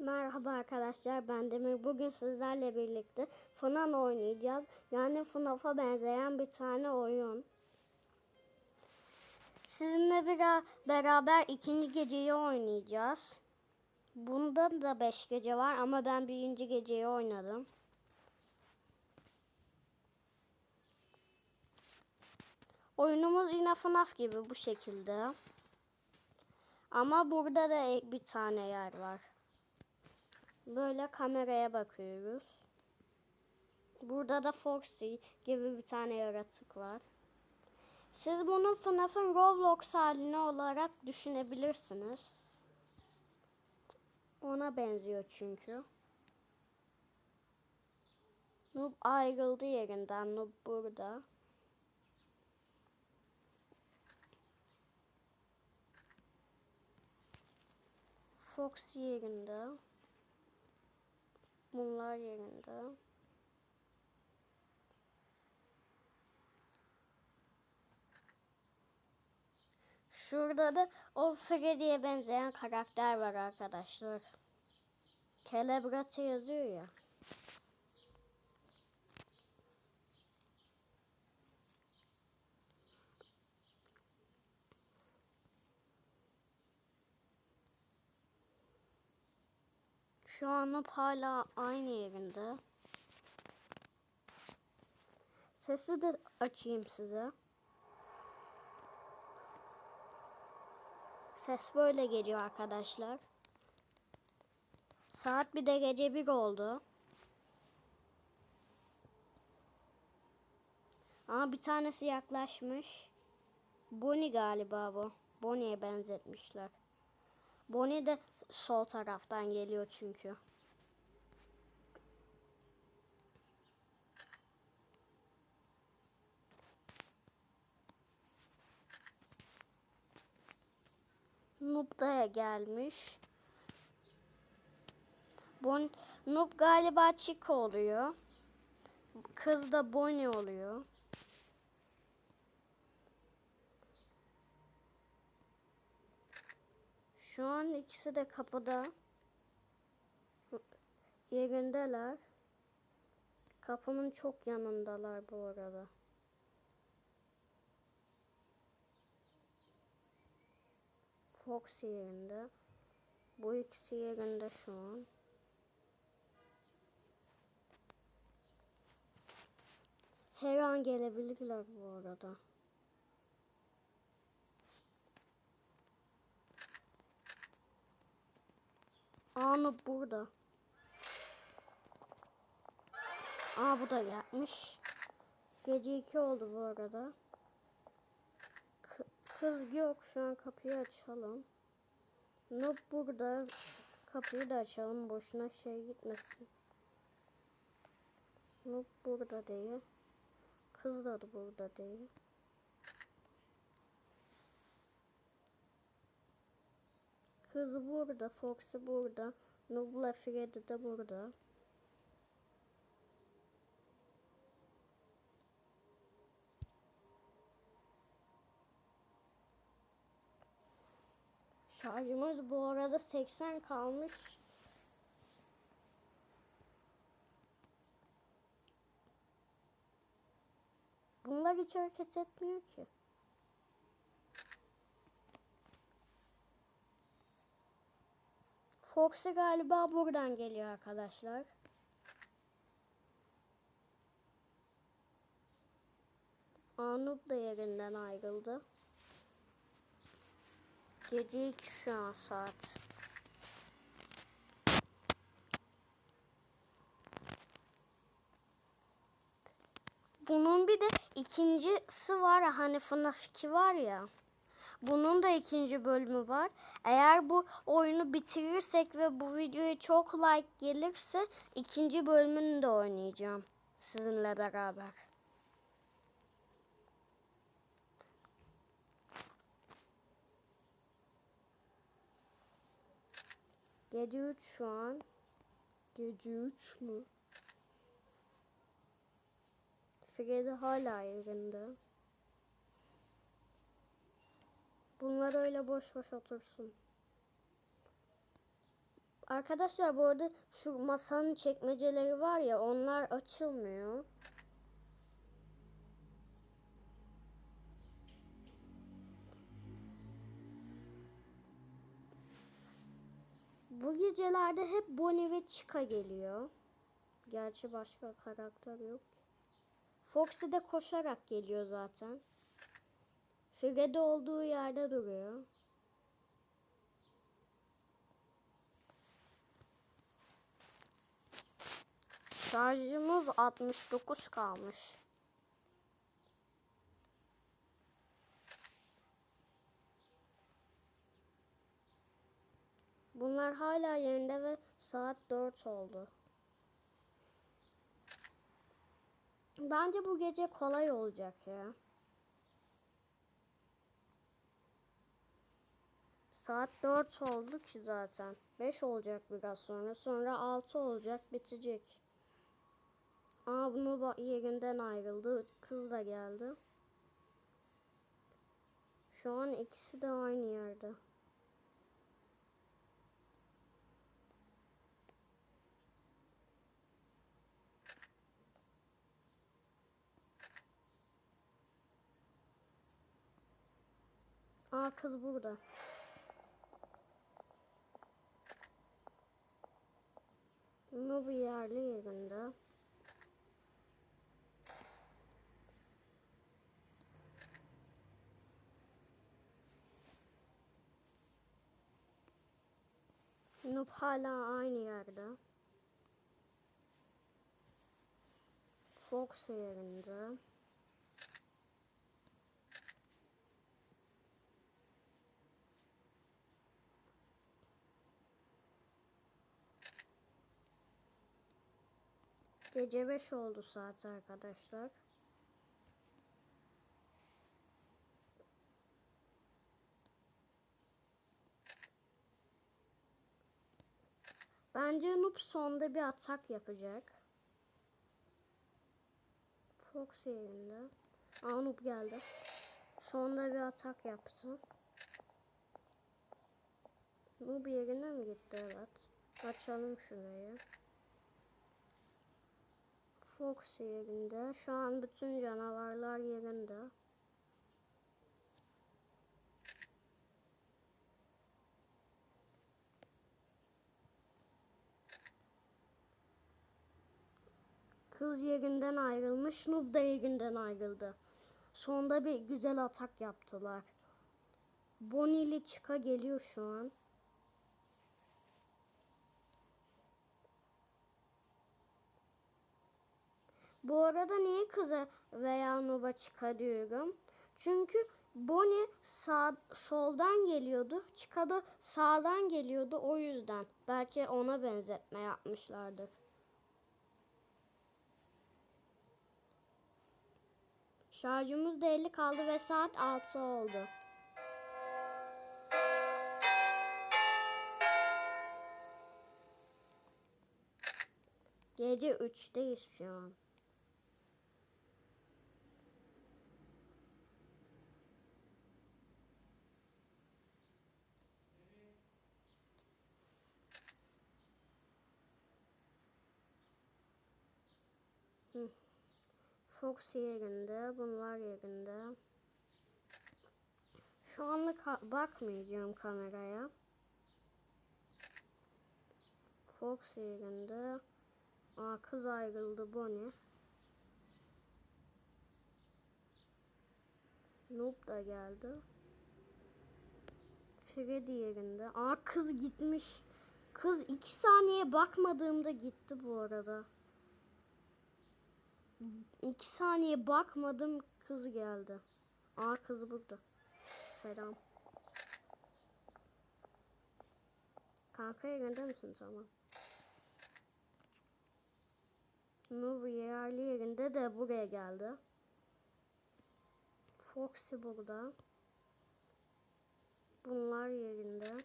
Merhaba arkadaşlar ben Demir. Bugün sizlerle birlikte FNAF oynayacağız. Yani FNAF'a benzeyen bir tane oyun. Sizinle bir beraber ikinci geceyi oynayacağız. Bunda da beş gece var ama ben birinci geceyi oynadım. Oyunumuz yine FNAF gibi bu şekilde. Ama burada da bir tane yer var. Böyle kameraya bakıyoruz. Burada da Foxy gibi bir tane yaratık var. Siz bunu FNAF'ın Roblox halini olarak düşünebilirsiniz. Ona benziyor çünkü. Noob ayrıldı yerinden. Noob burada. Fox yerinde. Bunlar yerinde. Şurada da o Freddy'ye benzeyen karakter var arkadaşlar. Celebrity yazıyor ya. Şu an hala aynı yerinde. Sesi de açayım size. Ses böyle geliyor arkadaşlar. Saat bir de gece bir oldu. Ama bir tanesi yaklaşmış. Bonnie galiba bu. Bonnie'ye benzetmişler. Bonnie de sol taraftan geliyor çünkü. Da gelmiş. Bon Noob galiba Chico oluyor. Kız da Bonnie oluyor. Şu an ikisi de kapıda. Yerindeler. Kapımın çok yanındalar bu arada. Fox yerinde. Bu ikisi yerinde şu an. Her an gelebilirler bu arada. Anı burada. Aa bu da gelmiş. Gece iki oldu bu arada. K kız yok. Şu an kapıyı açalım. Noob burada. Kapıyı da açalım. Boşuna şey gitmesin. Noob burada değil. Kız da burada değil. Kız burada, Foxy burada, Noob'la Freddy de burada. Şarjımız bu arada 80 kalmış. Bunlar hiç hareket etmiyor ki. Foxy galiba buradan geliyor arkadaşlar. Anup da yerinden ayrıldı. Gece 2 şu an saat. Bunun bir de ikincisi var ya hani FNAF 2 var ya. Bunun da ikinci bölümü var. Eğer bu oyunu bitirirsek ve bu videoya çok like gelirse ikinci bölümünü de oynayacağım sizinle beraber. Gece 3 şu an. Gece 3 mü? Freddy hala yerinde. Bunlar öyle boş boş otursun. Arkadaşlar bu arada şu masanın çekmeceleri var ya onlar açılmıyor. Bu gecelerde hep Bonnie ve Chica geliyor. Gerçi başka karakter yok. Foxy de koşarak geliyor zaten. Freddy olduğu yerde duruyor. Şarjımız 69 kalmış. Bunlar hala yerinde ve saat 4 oldu. Bence bu gece kolay olacak ya. Saat 4 oldu ki zaten. 5 olacak biraz sonra. Sonra 6 olacak bitecek. Aa bunu yerinden ayrıldı. Kız da geldi. Şu an ikisi de aynı yerde. Aa kız burada. Bir yerli yerinde. Noob hala aynı yerde. Fox yerinde. Gece 5 oldu saat arkadaşlar. Bence Noob sonda bir atak yapacak. Fox yerinde. Aa Noob geldi. Sonda bir atak yapsın. Noob yerine mi gitti? Evet. Açalım şurayı. Fox yerinde. Şu an bütün canavarlar yerinde. Kız yerinden ayrılmış, Noob da yerinden ayrıldı. Sonunda bir güzel atak yaptılar. Bonnie ile Chica geliyor şu an. Bu arada niye kıza veya Noob'a çıkarıyorum? Çünkü Bonnie sağ, soldan geliyordu. Chica da sağdan geliyordu. O yüzden. Belki ona benzetme yapmışlardır. Şarjımız da 50 kaldı ve saat 6 oldu. Gece 3'teyiz şu an. Fox yerinde, bunlar yerinde. Şu anlık bakmayacağım kameraya. Fox yerinde. Aa kız ayrıldı Bonnie. Noob da geldi. Freddy yerinde. Aa kız gitmiş. Kız iki saniye bakmadığımda gitti bu arada. İki saniye bakmadım kız geldi. Aa kız burada. Selam. Kanka yerinde misin tamam. Noob yerli yerinde de buraya geldi. Foxy burada. Bunlar yerinde.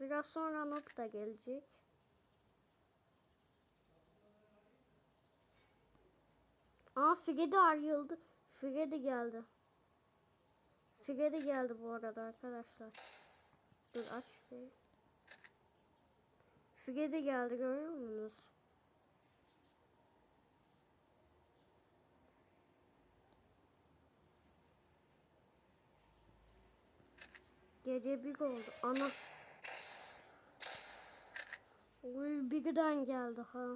Biraz sonra Noob da gelecek. Aa Freddy ayrıldı. Freddy geldi. Freddy geldi bu arada arkadaşlar. Dur aç şurayı. Fige de geldi görüyor musunuz? Gece bir oldu. Ana. Uy birden geldi ha.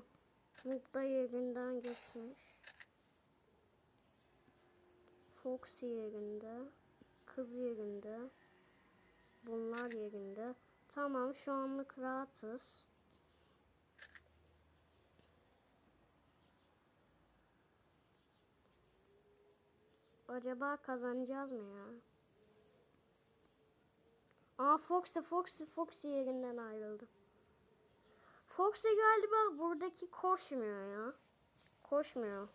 Mutlu yerinden geçmiş. Fox yerinde. Kız yerinde. Bunlar yerinde. Tamam şu anlık rahatız. Acaba kazanacağız mı ya? Aa Foxy Foxy Foxy yerinden ayrıldı. Foxy galiba buradaki koşmuyor ya. Koşmuyor.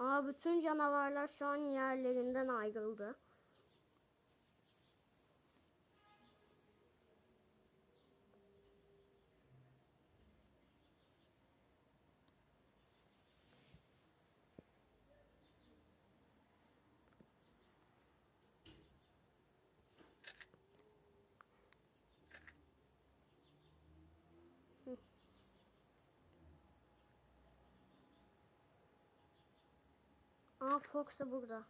Aa bütün canavarlar şu an yerlerinden ayrıldı. Aa Foxy burada.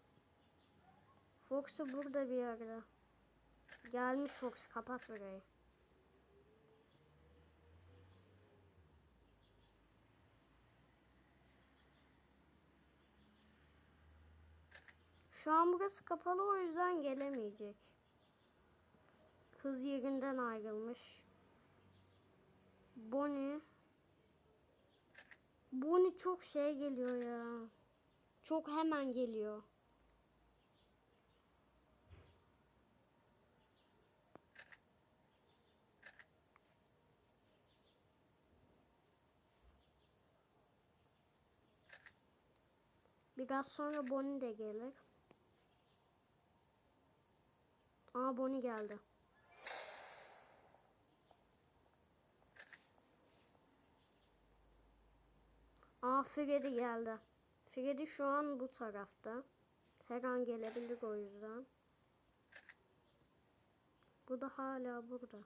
Foxy burada bir yerde. Gelmiş Fox kapat burayı. Şu an burası kapalı o yüzden gelemeyecek. Kız yerinden ayrılmış. Bonnie. Bonnie çok şey geliyor ya. Çok hemen geliyor. Biraz sonra Bonnie de gelir. Aa Bonnie geldi. Aa Freddy geldi. Freddy şu an bu tarafta. Her an gelebilir o yüzden. Bu da hala burada.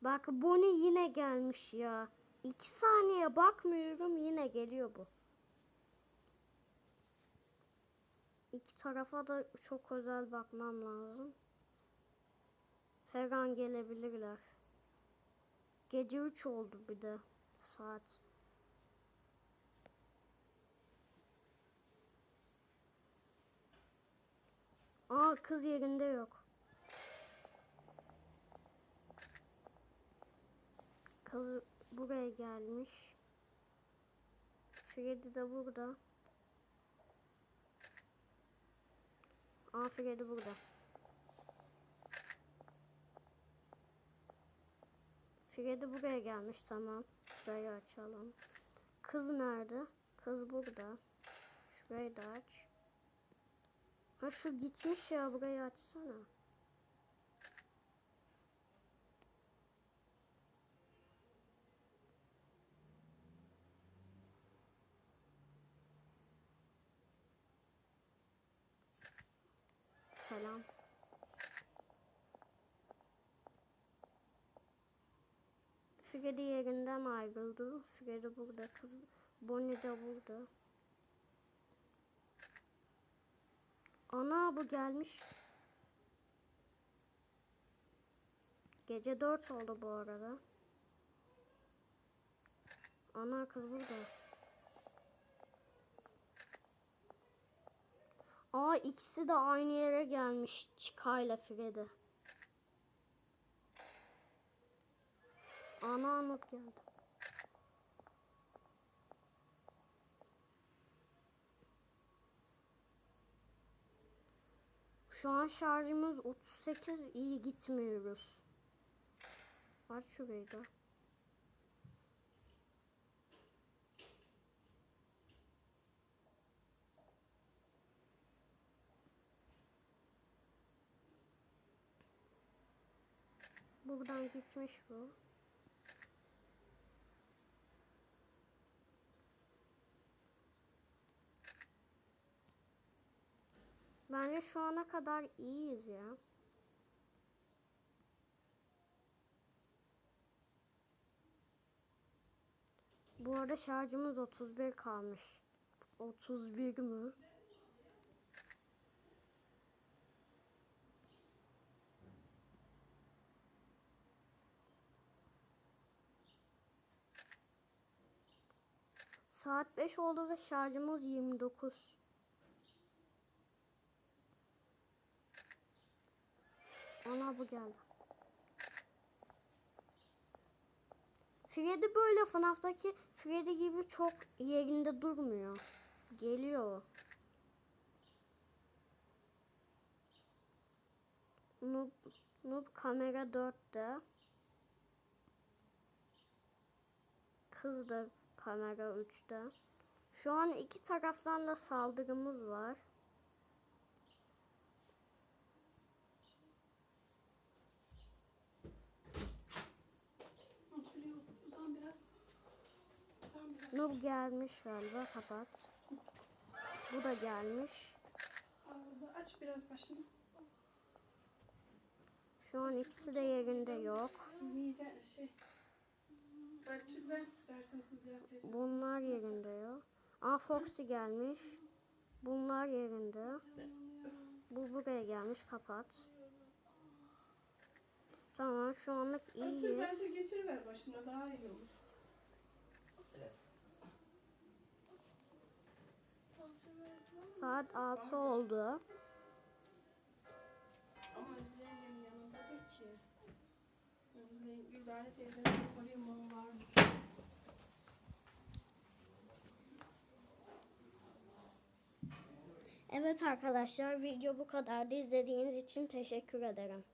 Bak Bonnie yine gelmiş ya. İki saniye bakmıyorum yine geliyor bu. İki tarafa da çok özel bakmam lazım. Her an gelebilirler. Gece 3 oldu bir de saat. Aa kız yerinde yok. Kız buraya gelmiş. Freddy de burada. Aa Freddy burada. Freddy buraya gelmiş tamam. Şurayı açalım. Kız nerede? Kız burada. Şurayı da aç. Ha şu gitmiş ya burayı açsana. Selam. Freddy yerinden ayrıldı. Freddy burada. Kız Bonnie de burada. Ana bu gelmiş. Gece 4 oldu bu arada. Ana kız burada. Aa ikisi de aynı yere gelmiş. Chica ile. Ana anıp geldi. Şu an şarjımız 38 iyi gitmiyoruz. Aç şurayı da. Buradan gitmiş bu. Bence şu ana kadar iyiyiz ya. Bu arada şarjımız 31 kalmış. 31 mi? Saat 5 oldu ve şarjımız 29. Ana bu geldi. Freddy böyle FNAF'taki Freddy gibi çok yerinde durmuyor. Geliyor. Noob, Noob kamera 4'te. Kız da kamera 3'te. Şu an iki taraftan da saldırımız var. Noob gelmiş galiba kapat. Bu da gelmiş. Allah, aç biraz başını. Şu an ikisi de yerinde yok. Mide şey. Bunlar yerinde yok. Aa Foxy gelmiş. Bunlar yerinde. Bu buraya gelmiş kapat. Tamam şu anlık Ay, Tülbenti iyiyiz. geçiriver başına daha iyi olur. Saat 6 oldu. Ama Özlem'in yanında değil ki. Özlem teyzeme sorayım o var mı? Evet arkadaşlar video bu kadardı. İzlediğiniz için teşekkür ederim.